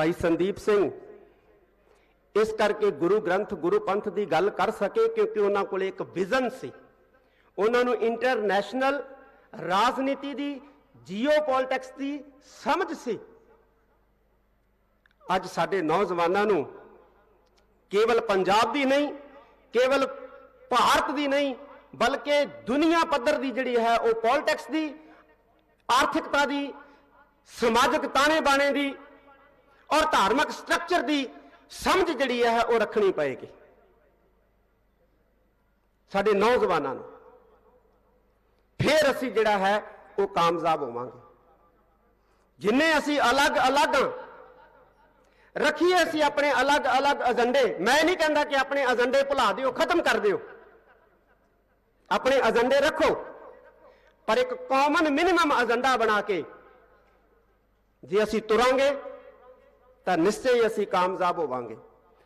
ਭਾਈ ਸੰਦੀਪ ਸਿੰਘ। ਇਸ ਕਰਕੇ ਗੁਰੂ ਗ੍ਰੰਥ, ਗੁਰੂ ਪੰਥ ਦੀ ਗੱਲ ਕਰ ਸਕੇ ਕਿਉਂਕਿ ਉਹਨਾਂ ਕੋਲ ਇੱਕ ਵਿਜ਼ਨ ਸੀ। ਉਹਨਾਂ ਨੂੰ ਇੰਟਰਨੈਸ਼ਨਲ ਰਾਜਨੀਤੀ ਦੀ ਜੀਓਪੋਲਿਟਿਕਸ ਦੀ ਸਮਝ ਸੀ। ਅੱਜ ਸਾਡੇ ਨੌਜਵਾਨਾਂ ਨੂੰ ਕੇਵਲ ਪੰਜਾਬ ਦੀ ਨਹੀਂ, ਕੇਵਲ ਭਾਰਤ ਦੀ ਨਹੀਂ, ਬਲਕਿ ਦੁਨੀਆ ਪੱਧਰ ਦੀ ਜਿਹੜੀ ਹੈ ਉਹ ਪੋਲਿਟਿਕਸ ਦੀ, ਆਰਥਿਕਤਾ ਦੀ, ਸਮਾਜਿਕ ਤਾਣੇ ਬਾਣੇ ਦੀ ਔਰ ਧਾਰਮਿਕ ਸਟਰਕਚਰ ਦੀ ਸਮਝ ਜਿਹੜੀ ਹੈ ਉਹ ਰੱਖਣੀ ਪਏਗੀ। ਸਾਡੇ ਨੌਜਵਾਨਾਂ ਨੂੰ। ਫਿਰ ਅਸੀਂ ਜਿਹੜਾ ਹੈ ਉਹ ਕਾਮਯਾਬ ਹੋਵਾਂਗੇ। ਜਿੰਨੇ ਅਸੀਂ ਅਲੱਗ-ਅਲੱਗ ਹਾਂ, ਰੱਖੀਏ ਅਸੀਂ ਆਪਣੇ ਅਲੱਗ-ਅਲੱਗ ਏਜੰਡੇ। ਮੈਂ ਨਹੀਂ ਕਹਿੰਦਾ ਕਿ ਆਪਣੇ ਏਜੰਡੇ ਭੁਲਾ ਦਿਓ, ਖਤਮ ਕਰ ਦਿਓ। ਆਪਣੇ ਏਜੰਡੇ ਰੱਖੋ। ਪਰ ਇੱਕ ਕਾਮਨ ਮਿਨੀਮਮ ਏਜੰਡਾ ਬਣਾ ਕੇ ਜੇ ਅਸੀਂ ਤੁਰਾਂਗੇ ਤਾਂ ਨਿਸ਼ਚੈ ਹੀ ਅਸੀਂ ਕਾਮਯਾਬ ਹੋਵਾਂਗੇ।